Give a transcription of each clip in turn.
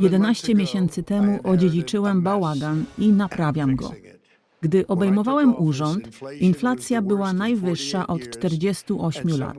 11 miesięcy temu odziedziczyłem bałagan i naprawiam go. Gdy obejmowałem urząd, inflacja była najwyższa od 48 lat,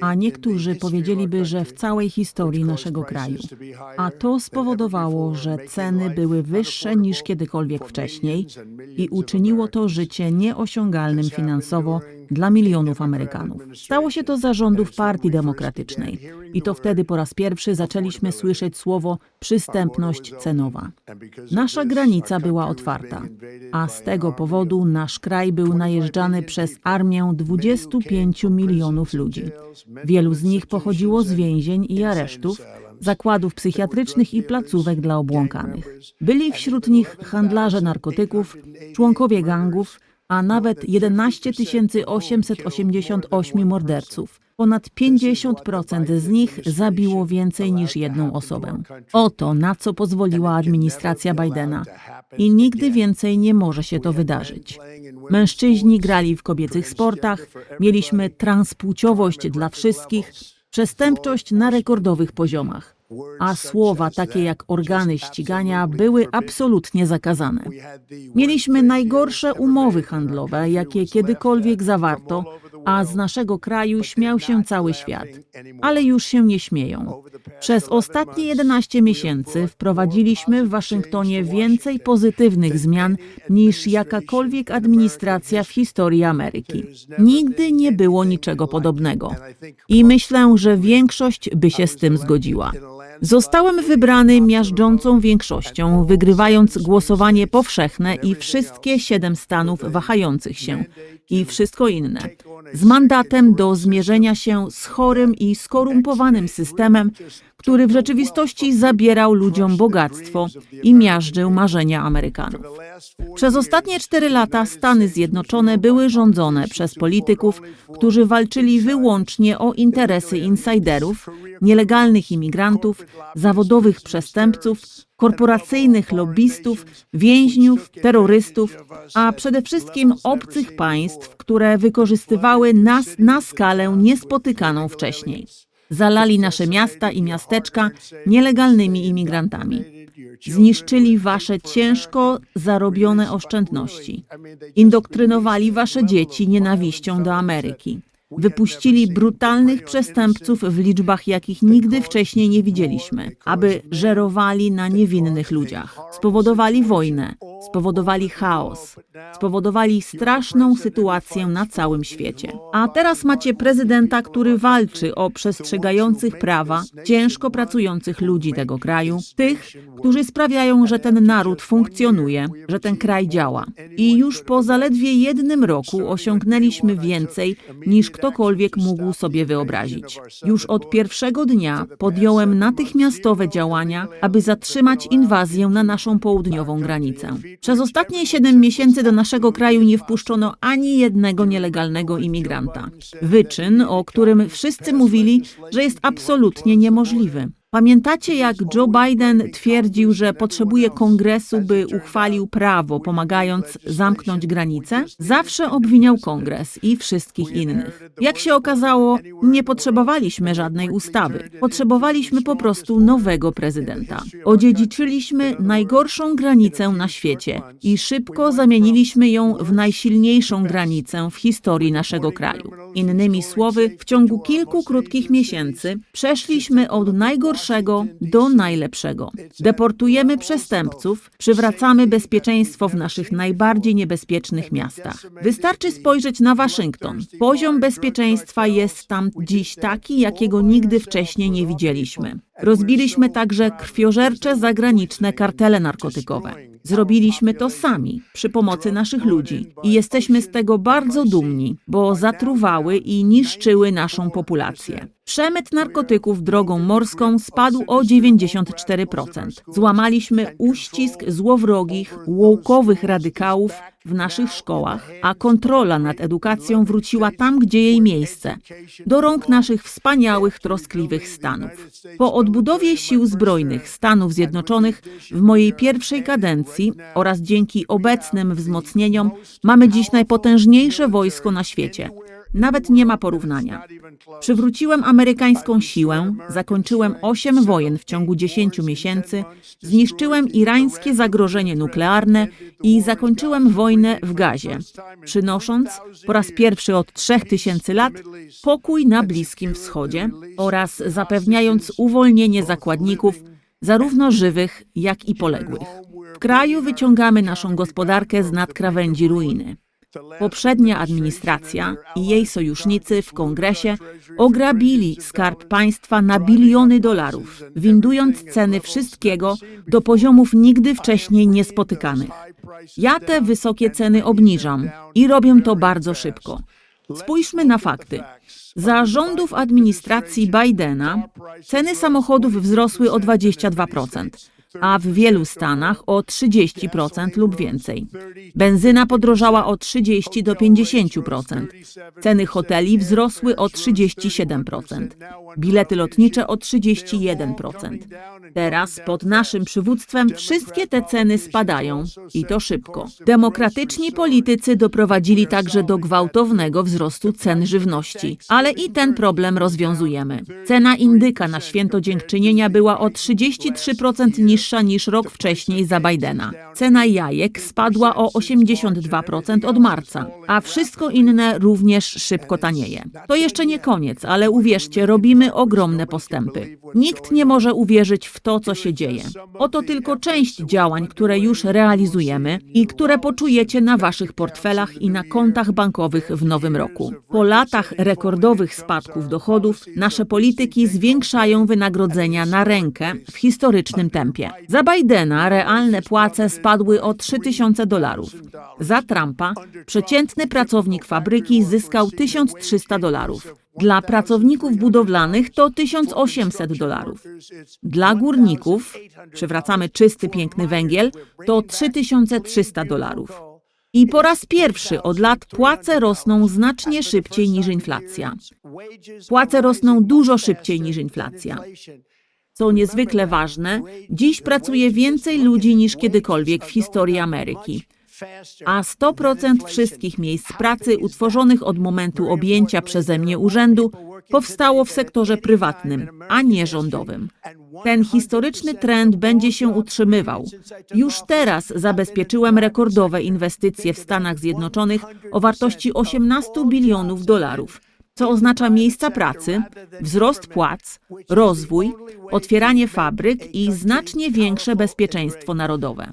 a niektórzy powiedzieliby, że w całej historii naszego kraju. A to spowodowało, że ceny były wyższe niż kiedykolwiek wcześniej i uczyniło to życie nieosiągalnym finansowo dla milionów Amerykanów. Stało się to za rządów Partii Demokratycznej i to wtedy po raz pierwszy zaczęliśmy słyszeć słowo przystępność cenowa. Nasza granica była otwarta, a z tego powodu nasz kraj był najeżdżany przez armię 25 milionów ludzi. Wielu z nich pochodziło z więzień i aresztów, zakładów psychiatrycznych i placówek dla obłąkanych. Byli wśród nich handlarze narkotyków, członkowie gangów, a nawet 11 888 morderców. Ponad 50% z nich zabiło więcej niż jedną osobę. Oto na co pozwoliła administracja Bidena. I nigdy więcej nie może się to wydarzyć. Mężczyźni grali w kobiecych sportach, mieliśmy transpłciowość dla wszystkich, przestępczość na rekordowych poziomach. A słowa takie jak organy ścigania były absolutnie zakazane. Mieliśmy najgorsze umowy handlowe, jakie kiedykolwiek zawarto, a z naszego kraju śmiał się cały świat. Ale już się nie śmieją. Przez ostatnie 11 miesięcy wprowadziliśmy w Waszyngtonie więcej pozytywnych zmian niż jakakolwiek administracja w historii Ameryki. Nigdy nie było niczego podobnego. I myślę, że większość by się z tym zgodziła. Zostałem wybrany miażdżącą większością, wygrywając głosowanie powszechne i wszystkie siedem stanów wahających się. I wszystko inne, z mandatem do zmierzenia się z chorym i skorumpowanym systemem, który w rzeczywistości zabierał ludziom bogactwo i miażdżył marzenia Amerykanów. Przez ostatnie cztery lata Stany Zjednoczone były rządzone przez polityków, którzy walczyli wyłącznie o interesy insiderów, nielegalnych imigrantów, zawodowych przestępców, korporacyjnych lobbystów, więźniów, terrorystów, a przede wszystkim obcych państw, które wykorzystywały nas na skalę niespotykaną wcześniej. Zalali nasze miasta i miasteczka nielegalnymi imigrantami. Zniszczyli wasze ciężko zarobione oszczędności. Indoktrynowali wasze dzieci nienawiścią do Ameryki. Wypuścili brutalnych przestępców w liczbach, jakich nigdy wcześniej nie widzieliśmy, aby żerowali na niewinnych ludziach. Spowodowali wojnę, spowodowali chaos, spowodowali straszną sytuację na całym świecie. A teraz macie prezydenta, który walczy o przestrzegających prawa, ciężko pracujących ludzi tego kraju, tych, którzy sprawiają, że ten naród funkcjonuje, że ten kraj działa. I już po zaledwie jednym roku osiągnęliśmy więcej niż ktokolwiek mógł sobie wyobrazić. Już od pierwszego dnia podjąłem natychmiastowe działania, aby zatrzymać inwazję na naszą południową granicę. Przez ostatnie siedem miesięcy do naszego kraju nie wpuszczono ani jednego nielegalnego imigranta. Wyczyn, o którym wszyscy mówili, że jest absolutnie niemożliwy. Pamiętacie, jak Joe Biden twierdził, że potrzebuje kongresu, by uchwalił prawo, pomagając zamknąć granice? Zawsze obwiniał kongres i wszystkich innych. Jak się okazało, nie potrzebowaliśmy żadnej ustawy. Potrzebowaliśmy po prostu nowego prezydenta. Odziedziczyliśmy najgorszą granicę na świecie i szybko zamieniliśmy ją w najsilniejszą granicę w historii naszego kraju. Innymi słowy, w ciągu kilku krótkich miesięcy przeszliśmy od najgorszego do najlepszego. Deportujemy przestępców, przywracamy bezpieczeństwo w naszych najbardziej niebezpiecznych miastach. Wystarczy spojrzeć na Waszyngton. Poziom bezpieczeństwa jest tam dziś taki, jakiego nigdy wcześniej nie widzieliśmy. Rozbiliśmy także krwiożercze zagraniczne kartele narkotykowe. Zrobiliśmy to sami, przy pomocy naszych ludzi i jesteśmy z tego bardzo dumni, bo zatruwały i niszczyły naszą populację. Przemyt narkotyków drogą morską spadł o 94%. Złamaliśmy uścisk złowrogich, łołkowych radykałów w naszych szkołach, a kontrola nad edukacją wróciła tam, gdzie jej miejsce do rąk naszych wspaniałych, troskliwych Stanów. Po odbudowie sił zbrojnych Stanów Zjednoczonych w mojej pierwszej kadencji oraz dzięki obecnym wzmocnieniom mamy dziś najpotężniejsze wojsko na świecie. Nawet nie ma porównania. Przywróciłem amerykańską siłę, zakończyłem osiem wojen w ciągu 10 miesięcy, zniszczyłem irańskie zagrożenie nuklearne i zakończyłem wojnę w Gazie, przynosząc po raz pierwszy od 3000 lat pokój na Bliskim Wschodzie oraz zapewniając uwolnienie zakładników, zarówno żywych, jak i poległych. W kraju wyciągamy naszą gospodarkę z nadkrawędzi ruiny. Poprzednia administracja i jej sojusznicy w kongresie ograbili skarb państwa na biliony dolarów, windując ceny wszystkiego do poziomów nigdy wcześniej niespotykanych. Ja te wysokie ceny obniżam i robię to bardzo szybko. Spójrzmy na fakty. Za rządów administracji Bidena ceny samochodów wzrosły o 22%, a w wielu stanach o 30% lub więcej. Benzyna podrożała o 30 do 50%. Ceny hoteli wzrosły o 37%. Bilety lotnicze o 31%. Teraz pod naszym przywództwem wszystkie te ceny spadają i to szybko. Demokratyczni politycy doprowadzili także do gwałtownego wzrostu cen żywności, ale i ten problem rozwiązujemy. Cena indyka na święto dziękczynienia była o 33% niższa niż rok wcześniej za Bidena. Cena jajek spadła o 82% od marca, a wszystko inne również szybko tanieje. To jeszcze nie koniec, ale uwierzcie, robimy ogromne postępy. Nikt nie może uwierzyć w to, co się dzieje. Oto tylko część działań, które już realizujemy i które poczujecie na waszych portfelach i na kontach bankowych w nowym roku. Po latach rekordowych spadków dochodów, nasze polityki zwiększają wynagrodzenia na rękę w historycznym tempie. Za Bidena realne płace spadły o 3000 dolarów. Za Trumpa przeciętny pracownik fabryki zyskał 1300 dolarów. Dla pracowników budowlanych to 1800 dolarów. Dla górników, przywracamy czysty, piękny węgiel, to 3300 dolarów. I po raz pierwszy od lat płace rosną znacznie szybciej niż inflacja. Płace rosną dużo szybciej niż inflacja. Co niezwykle ważne, dziś pracuje więcej ludzi niż kiedykolwiek w historii Ameryki. A 100% wszystkich miejsc pracy utworzonych od momentu objęcia przeze mnie urzędu powstało w sektorze prywatnym, a nie rządowym. Ten historyczny trend będzie się utrzymywał. Już teraz zabezpieczyłem rekordowe inwestycje w Stanach Zjednoczonych o wartości 18 bilionów dolarów co oznacza miejsca pracy, wzrost płac, rozwój, otwieranie fabryk i znacznie większe bezpieczeństwo narodowe.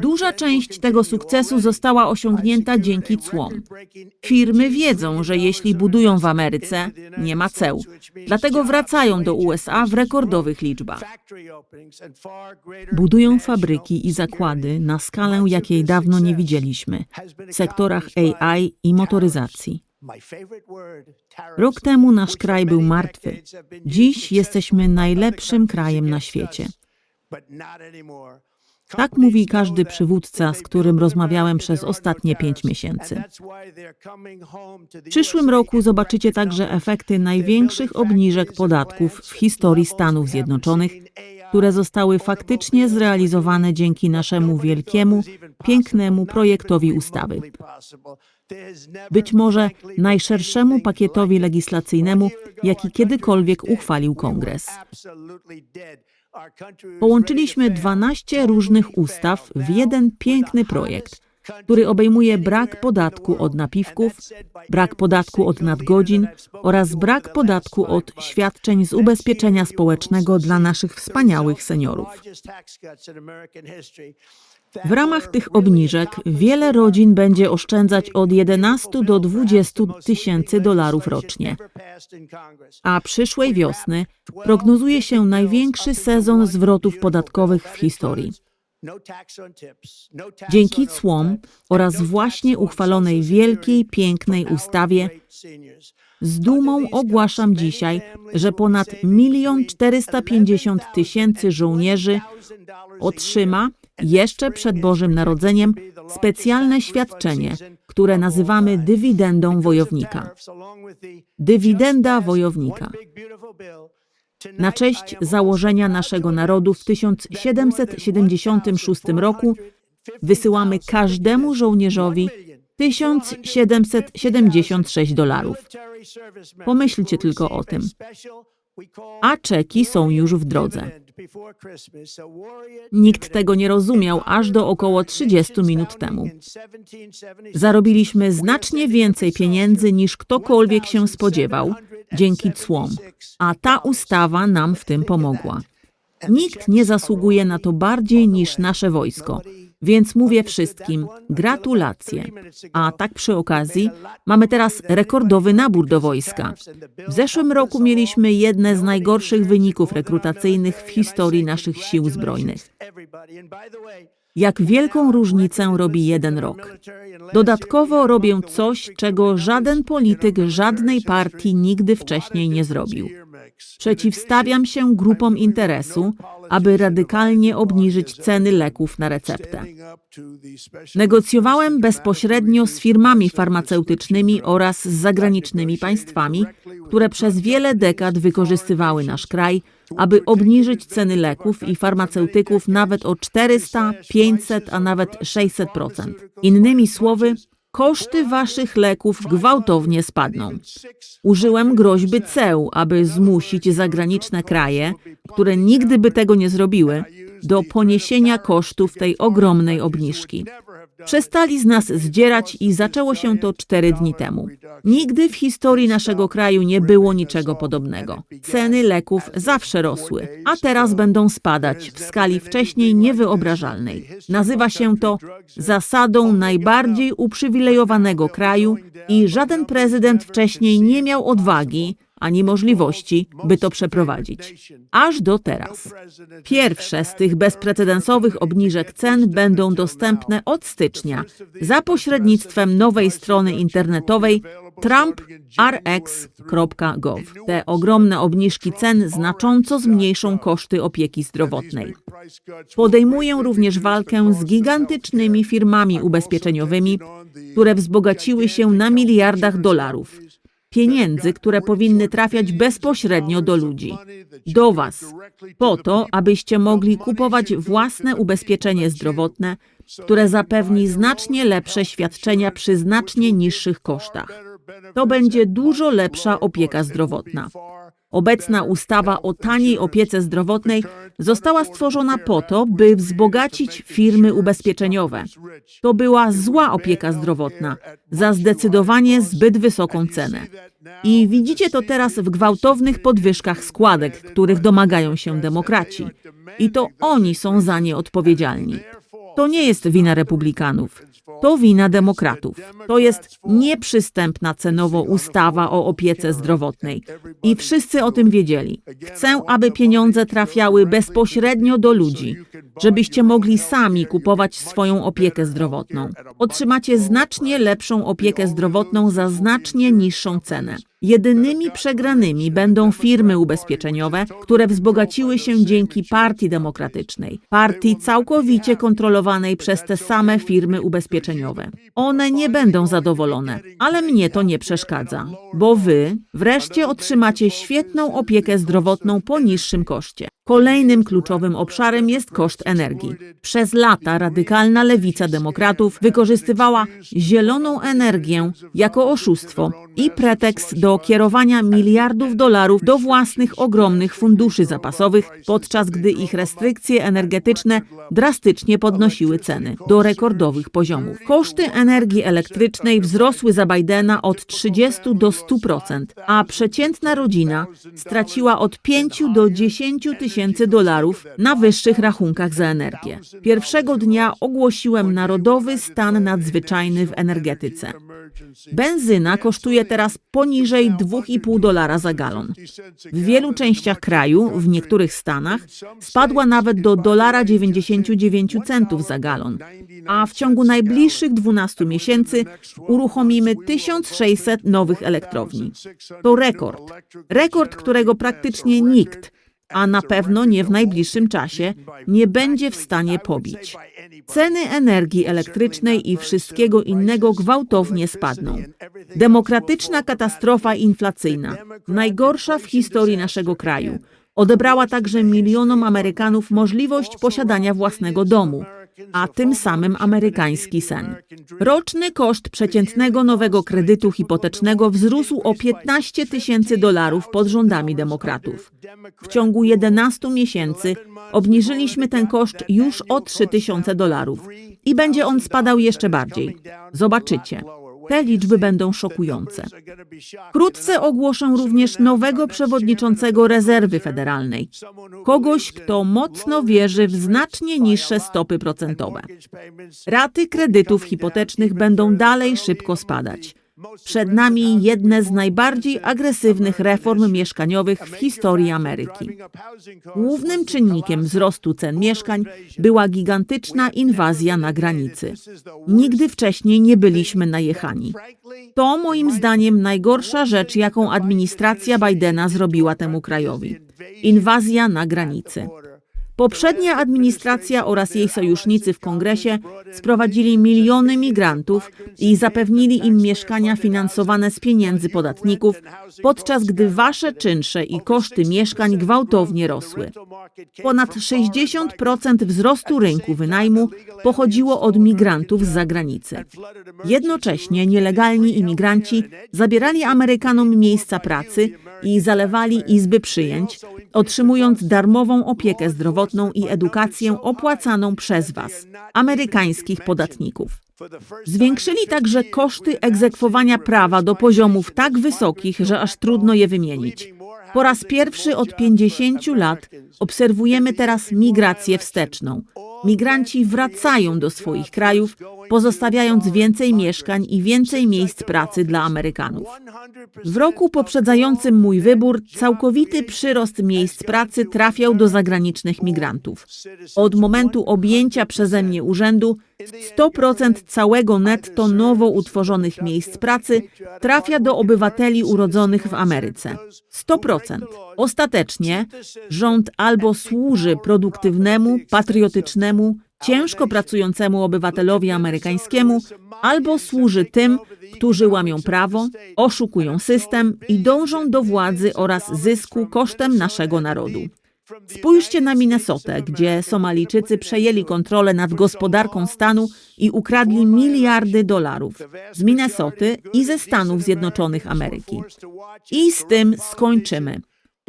Duża część tego sukcesu została osiągnięta dzięki cłom. Firmy wiedzą, że jeśli budują w Ameryce, nie ma ceł. Dlatego wracają do USA w rekordowych liczbach. Budują fabryki i zakłady na skalę, jakiej dawno nie widzieliśmy w sektorach AI i motoryzacji. Rok temu nasz kraj był martwy. Dziś jesteśmy najlepszym krajem na świecie. Tak mówi każdy przywódca, z którym rozmawiałem przez ostatnie pięć miesięcy. W przyszłym roku zobaczycie także efekty największych obniżek podatków w historii Stanów Zjednoczonych, które zostały faktycznie zrealizowane dzięki naszemu wielkiemu, pięknemu projektowi ustawy. Być może najszerszemu pakietowi legislacyjnemu, jaki kiedykolwiek uchwalił Kongres. Połączyliśmy 12 różnych ustaw w jeden piękny projekt, który obejmuje brak podatku od napiwków, brak podatku od nadgodzin oraz brak podatku od świadczeń z ubezpieczenia społecznego dla naszych wspaniałych seniorów. W ramach tych obniżek wiele rodzin będzie oszczędzać od 11 do 20 tysięcy dolarów rocznie. A przyszłej wiosny prognozuje się największy sezon zwrotów podatkowych w historii. Dzięki cłom oraz właśnie uchwalonej wielkiej, pięknej ustawie z dumą ogłaszam dzisiaj, że ponad 1 450 tysięcy żołnierzy otrzyma jeszcze przed Bożym Narodzeniem specjalne świadczenie, które nazywamy dywidendą wojownika. Dywidenda wojownika. Na cześć założenia naszego narodu w 1776 roku wysyłamy każdemu żołnierzowi 1776 dolarów. Pomyślcie tylko o tym. A czeki są już w drodze. Nikt tego nie rozumiał aż do około 30 minut temu. Zarobiliśmy znacznie więcej pieniędzy niż ktokolwiek się spodziewał dzięki cłom, a ta ustawa nam w tym pomogła. Nikt nie zasługuje na to bardziej niż nasze wojsko. Więc mówię wszystkim gratulacje. A tak przy okazji, mamy teraz rekordowy nabór do wojska. W zeszłym roku mieliśmy jedne z najgorszych wyników rekrutacyjnych w historii naszych sił zbrojnych. Jak wielką różnicę robi jeden rok. Dodatkowo robię coś, czego żaden polityk żadnej partii nigdy wcześniej nie zrobił. Przeciwstawiam się grupom interesu, aby radykalnie obniżyć ceny leków na receptę. Negocjowałem bezpośrednio z firmami farmaceutycznymi oraz z zagranicznymi państwami, które przez wiele dekad wykorzystywały nasz kraj, aby obniżyć ceny leków i farmaceutyków nawet o 400, 500, a nawet 600%. Innymi słowy, koszty waszych leków gwałtownie spadną. Użyłem groźby ceł, aby zmusić zagraniczne kraje, które nigdy by tego nie zrobiły, do poniesienia kosztów tej ogromnej obniżki. Przestali z nas zdzierać i zaczęło się to cztery dni temu. Nigdy w historii naszego kraju nie było niczego podobnego. Ceny leków zawsze rosły, a teraz będą spadać w skali wcześniej niewyobrażalnej. Nazywa się to zasadą najbardziej uprzywilejowanego kraju i żaden prezydent wcześniej nie miał odwagi ani możliwości, by to przeprowadzić. Aż do teraz. Pierwsze z tych bezprecedensowych obniżek cen będą dostępne od stycznia za pośrednictwem nowej strony internetowej trumprx.gov. Te ogromne obniżki cen znacząco zmniejszą koszty opieki zdrowotnej. Podejmuję również walkę z gigantycznymi firmami ubezpieczeniowymi, które wzbogaciły się na miliardach dolarów pieniędzy, które powinny trafiać bezpośrednio do ludzi, do Was, po to, abyście mogli kupować własne ubezpieczenie zdrowotne, które zapewni znacznie lepsze świadczenia przy znacznie niższych kosztach. To będzie dużo lepsza opieka zdrowotna. Obecna ustawa o taniej opiece zdrowotnej została stworzona po to, by wzbogacić firmy ubezpieczeniowe. To była zła opieka zdrowotna za zdecydowanie zbyt wysoką cenę. I widzicie to teraz w gwałtownych podwyżkach składek, których domagają się demokraci. I to oni są za nie odpowiedzialni. To nie jest wina republikanów. To wina demokratów. To jest nieprzystępna cenowo ustawa o opiece zdrowotnej. I wszyscy o tym wiedzieli. Chcę, aby pieniądze trafiały bezpośrednio do ludzi, żebyście mogli sami kupować swoją opiekę zdrowotną. Otrzymacie znacznie lepszą opiekę zdrowotną za znacznie niższą cenę. Jedynymi przegranymi będą firmy ubezpieczeniowe, które wzbogaciły się dzięki Partii Demokratycznej, partii całkowicie kontrolowanej przez te same firmy ubezpieczeniowe. One nie będą zadowolone, ale mnie to nie przeszkadza, bo wy wreszcie otrzymacie świetną opiekę zdrowotną po niższym koszcie. Kolejnym kluczowym obszarem jest koszt energii. Przez lata radykalna lewica demokratów wykorzystywała zieloną energię jako oszustwo i pretekst do kierowania miliardów dolarów do własnych ogromnych funduszy zapasowych, podczas gdy ich restrykcje energetyczne drastycznie podnosiły ceny do rekordowych poziomów. Koszty energii elektrycznej wzrosły za Bidena od 30 do 100%, a przeciętna rodzina straciła od 5 do 10 tysięcy tysięcy dolarów na wyższych rachunkach za energię. Pierwszego dnia ogłosiłem narodowy stan nadzwyczajny w energetyce. Benzyna kosztuje teraz poniżej 2,5 dolara za galon. W wielu częściach kraju, w niektórych stanach, spadła nawet do dolara 99 centów za galon. A w ciągu najbliższych 12 miesięcy uruchomimy 1600 nowych elektrowni. To rekord. Rekord, którego praktycznie nikt, a na pewno nie w najbliższym czasie, nie będzie w stanie pobić. Ceny energii elektrycznej i wszystkiego innego gwałtownie spadną. Demokratyczna katastrofa inflacyjna, najgorsza w historii naszego kraju, odebrała także milionom Amerykanów możliwość posiadania własnego domu, a tym samym amerykański sen. Roczny koszt przeciętnego nowego kredytu hipotecznego wzrósł o 15 tysięcy dolarów pod rządami demokratów. W ciągu 11 miesięcy obniżyliśmy ten koszt już o 3 tysiące dolarów i będzie on spadał jeszcze bardziej. Zobaczycie. Te liczby będą szokujące. Wkrótce ogłoszę również nowego przewodniczącego rezerwy federalnej. Kogoś, kto mocno wierzy w znacznie niższe stopy procentowe. Raty kredytów hipotecznych będą dalej szybko spadać. Przed nami jedne z najbardziej agresywnych reform mieszkaniowych w historii Ameryki. Głównym czynnikiem wzrostu cen mieszkań była gigantyczna inwazja na granicy. Nigdy wcześniej nie byliśmy najechani. To moim zdaniem najgorsza rzecz, jaką administracja Bidena zrobiła temu krajowi. Inwazja na granicy. Poprzednia administracja oraz jej sojusznicy w kongresie sprowadzili miliony migrantów i zapewnili im mieszkania finansowane z pieniędzy podatników, podczas gdy wasze czynsze i koszty mieszkań gwałtownie rosły. Ponad 60% wzrostu rynku wynajmu pochodziło od migrantów z zagranicy. Jednocześnie nielegalni imigranci zabierali Amerykanom miejsca pracy i zalewali izby przyjęć, otrzymując darmową opiekę zdrowotną i edukację opłacaną przez Was, amerykańskich podatników. Zwiększyli także koszty egzekwowania prawa do poziomów tak wysokich, że aż trudno je wymienić. Po raz pierwszy od 50 lat obserwujemy teraz migrację wsteczną. Migranci wracają do swoich krajów, pozostawiając więcej mieszkań i więcej miejsc pracy dla Amerykanów. W roku poprzedzającym mój wybór całkowity przyrost miejsc pracy trafiał do zagranicznych migrantów. Od momentu objęcia przeze mnie urzędu 100% całego netto nowo utworzonych miejsc pracy trafia do obywateli urodzonych w Ameryce. 100%. Ostatecznie rząd albo służy produktywnemu, patriotycznemu, ciężko pracującemu obywatelowi amerykańskiemu, albo służy tym, którzy łamią prawo, oszukują system i dążą do władzy oraz zysku kosztem naszego narodu. Spójrzcie na Minnesotę, gdzie Somalijczycy przejęli kontrolę nad gospodarką stanu i ukradli miliardy dolarów z Minnesoty i ze Stanów Zjednoczonych Ameryki. I z tym skończymy.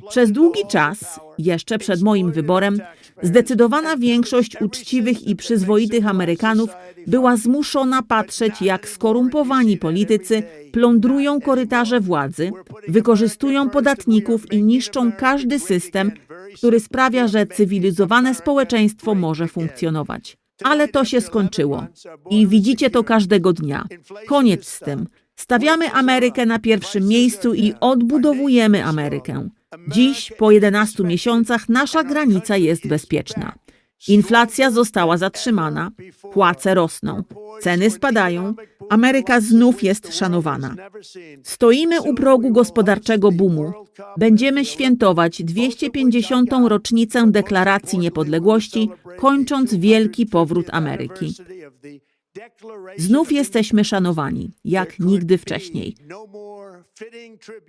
Przez długi czas, jeszcze przed moim wyborem, zdecydowana większość uczciwych i przyzwoitych Amerykanów była zmuszona patrzeć, jak skorumpowani politycy plądrują korytarze władzy, wykorzystują podatników i niszczą każdy system, który sprawia, że cywilizowane społeczeństwo może funkcjonować. Ale to się skończyło. I widzicie to każdego dnia. Koniec z tym. Stawiamy Amerykę na pierwszym miejscu i odbudowujemy Amerykę. Dziś, po 11 miesiącach, nasza granica jest bezpieczna. Inflacja została zatrzymana, płace rosną, ceny spadają, Ameryka znów jest szanowana. Stoimy u progu gospodarczego boomu. Będziemy świętować 250. rocznicę Deklaracji Niepodległości, kończąc wielki powrót Ameryki. Znów jesteśmy szanowani, jak nigdy wcześniej.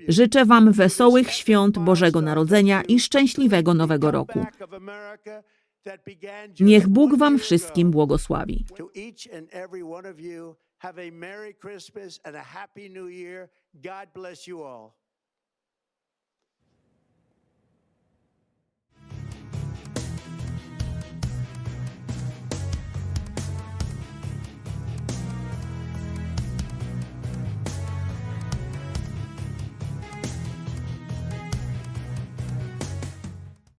Życzę Wam wesołych świąt Bożego Narodzenia i szczęśliwego Nowego Roku. Niech Bóg Wam wszystkim błogosławi. Have a Merry Christmas and a Happy New Year. God bless you all.